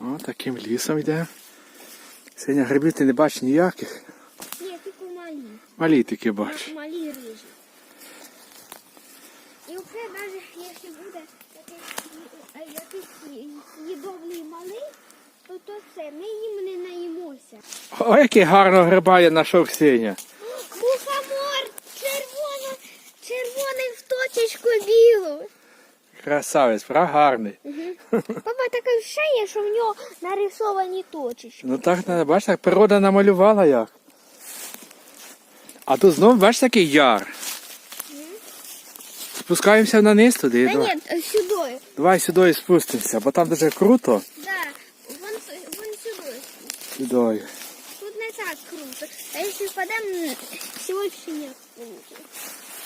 О, таким лісом йде. Сьогодні грибів ти не бачиш ніяких. Ні, тільки малі. Малі тільки бачиш. Ма- Малі рижі. І вже навіть якщо буде якийсь ї- їдобний малий, то то все, ми їм не наїмося. О, який гарно гриба я знайшов Ксеня. Мухомор червоно, червоний в точечку білу. Красавець, правда гарний. Папа таке ще є, що в нього нарисовані точечки. Ну так бачиш, так природа намалювала як. А тут знов бачиш такий яр. Спускаємося на низ туди. Та Давай, ні, е, сюди. давай сюди спустимося, бо там дуже круто. Да, вон, вон сюди. Сюди. Тут не так круто. А якщо впадемо, сьогодні не круто.